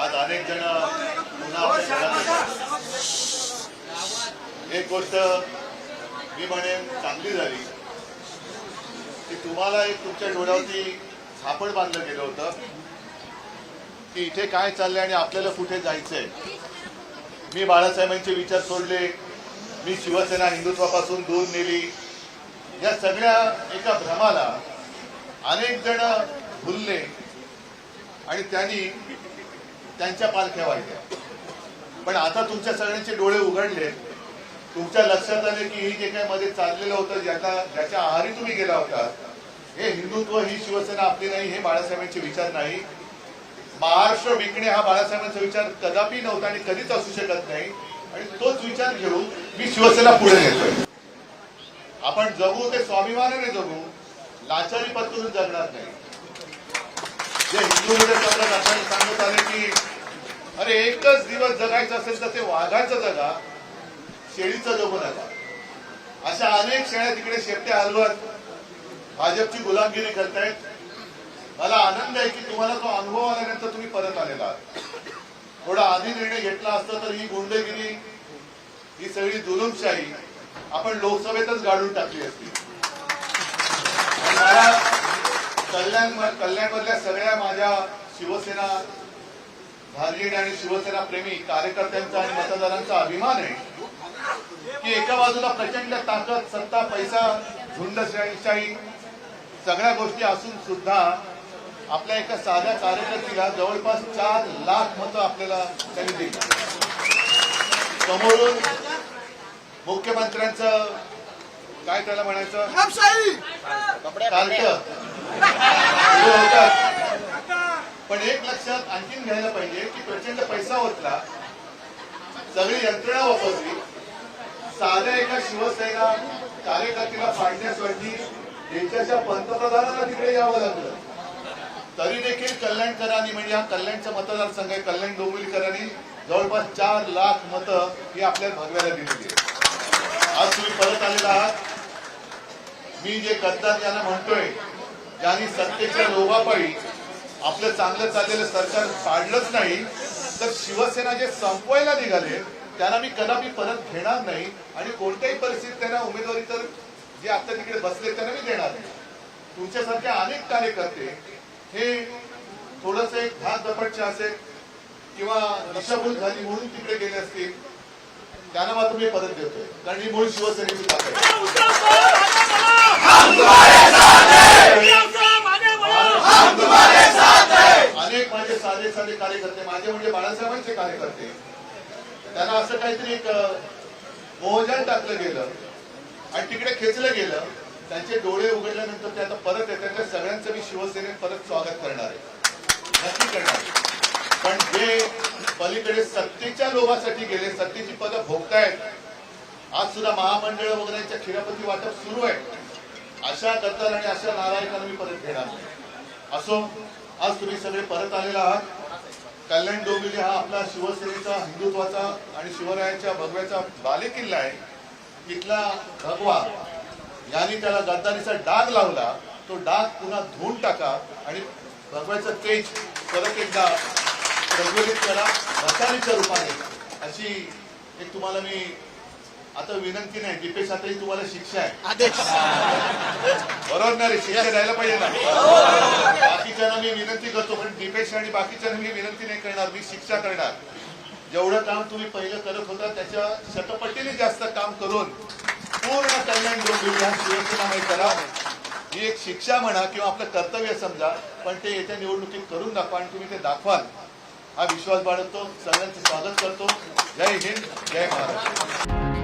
आज अनेक जण एक गोष्ट मी म्हणेन चांगली झाली की तुम्हाला एक तुमच्या डोळ्यावरती झापड बांधलं गेलं होतं. की इथे काय चाललंय आणि आपल्याला कुठे जायचंय? मी बाळासाहेबांचे विचार सोडले. मी शिवसेना हिंदुत्वापासून दूर नेली. या सगळ्या एका भ्रमाला अनेक जण भुलले. आणि त्यांनी त्यांच्या पालख्या वाहिल्या. पण आता तुमच्या सगळ्यांचे डोळे उघडले. तुमच्या लक्षात आले की हे जे काही मध्ये चाललेलं होतं ज्याचा ज्याच्या आहारी तुम्ही गेला होता हे हिंदुत्व ही शिवसेना आपली नाही हे बाळासाहेबांचे विचार नाही. महाराष्ट्र विकणे हा बाळासाहेबांचा विचार कदापि नव्हता आणि कधीच असू शकत नाही. आणि तोच विचार घेऊन मी शिवसेना पुढे नेतोय. आपण जगू ते स्वाभिमानाने जगू लाचारी पत्करून जगणार नाही. जे हिंदू सगळं सांगत आले की अरे एकच दिवस जगायचं असेल तर ते वाघाचं जगा शेळीचं जगू नका. अशा अनेक शेळ्या तिकडे शेपटे हलवत भाजपची गुलामगिरी करतायत. मला आनंद आहे की तुम्हाला तो अनुभव आल्यानंतर तुम्ही परत आलेला आहात. थोडा आधी निर्णय घेतला असता तर ही गुंडगिरी ही सगळी जुलूमशाही आपण लोकसभेतच गाडून टाकली असती. मला कल्याण कल्याणमधल्या सगळ्या माझ्या शिवसेना भाजलीन आणि शिवसेना प्रेमी कार्यकर्त्यांचा आणि मतदारांचा अभिमान आहे की एका बाजूला प्रचंड ताकद सत्ता पैसा झुंडशाही सगळ्या गोष्टी असून सुद्धा आपल्या एका साध्या कार्यकर्तीला जवळपास चार लाख मतं आपल्याला त्यांनी दिली. समोरून मुख्यमंत्र्यांचं काय त्याला म्हणायचं? चालतं सुरू होतात. पण एक लक्षात आणखीन घ्यायला पाहिजे की प्रचंड पैसा ओतला. सगळी यंत्रणा वापरली. साध्या एका शिवसेना कार्यकर्त्याला पाडण्यासाठी देशाच्या पंतप्रधानांना तिकडे यावं लागलं. तरी देखील कल्याणकरांनी म्हणजे हा कल्याणचा मतदारसंघ आहे कल्याण डोंबिवलीकरांनी जवळपास चार लाख मतं ही आपल्या भगव्याला दिलेली आज तुम्ही परत आलेला आहात. मी जे गद्दार यांना म्हणतोय ज्यांनी सत्तेच्या लोभापायी आपलं चांगलं चाललेलं सरकार पाडलंच नाही तर शिवसेना जे संपवायला निघाले त्यांना मी कदापि परत घेणार नाही आणि कोणत्याही परिस्थितीत त्यांना उमेदवारी तर जे आता तिकडे बसले त्यांना मी देणार नाही. तुमच्यासारखे अनेक कार्यकर्ते हे थोडस एक धाक दपटचे असेल किंवा दिशाभूल झाली म्हणून तिकडे गेले असतील त्यांना मात्र मी परत देतोय. कारण ही मूळ शिवसेनेची ताकद आहे. अनेक माझे साधे साधे कार्यकर्ते माझे म्हणजे बाळासाहेबांचे कार्यकर्ते. त्यांना असं काहीतरी एक मोहजाल टाकलं गेलं आणि तिकडे खेचलं गेलं. त्यांचे डोळे उघडल्यानंतर ते आता परत आहे त्यांच्या सगळ्यांचं मी शिवसेनेत परत स्वागत करणार आहे. नक्की करणार पण जे पलीकडे सत्तेच्या लोभासाठी गेले सत्तेची पदं भोगतायत आज सुद्धा महामंडळ वगैरेच्या खिरापती वाटप सुरू आहे. अशा दत्तर आणि अशा नारायकांना मी परत घेणार नाही. असो आज तुम्ही सगळे परत आलेला आहात. कल्याण डोंबिवली हा आपला शिवसेनेचा हिंदुत्वाचा आणि शिवरायांच्या भगव्याचा बालेकिल्ला आहे. इथला भगवा यांनी त्याला गद्दारीचा डाग लावला. तो डाग पुन्हा धुवून टाका आणि भगव्याचं तेज परत एकदा प्रज्वलित करा भसारीच्या रूपाने. अशी एक तुम्हाला मी आता विनंती नाही दीपेश आता तुम्हाला शिक्षा आहे. बरोबर ना रे शिक्षा द्यायला पाहिजे ना. बाकीच्यांना मी विनंती करतो पण दीपेश आणि बाकीच्यांना मी विनंती नाही करणार मी शिक्षा करणार. जेवढं काम तुम्ही पहिलं करत होता त्याच्या शतपटीने जास्त काम करून पूर्ण कल्याण शिवसेनामय करा. ही एक शिक्षा म्हणा किंवा आपलं कर्तव्य समजा पण ते येत्या निवडणुकीत करून दाखवा आणि तुम्ही ते दाखवाल. हा विश्वास बाळगतो सगळ्यांचं स्वागत करतो. जय हिंद जय महाराष्ट्र